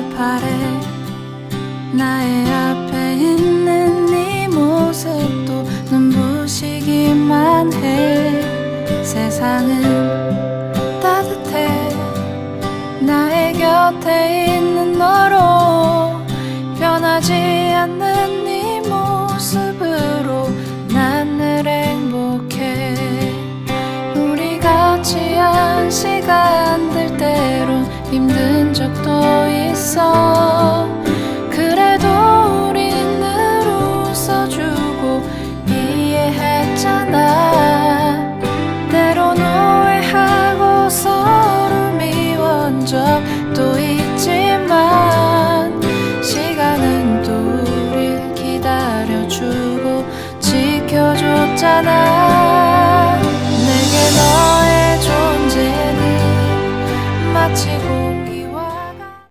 길 바래. 나의 앞에 있는 네 모습도 눈부시기만 해. 세상은 따뜻해. 나의 곁에 있는 너로 변하지 않는 네 모습으로 나늘 행복해. 우리 같이 한 시간 들때론 힘든 적도 있어. 그래도 우린 늘 웃어주고 이해했잖아. 때론 오해하고 서로 미워한 적도 있지만 시간은 또 우릴 기다려주고 지켜줬잖아. 내게 너의 존재는 마치 고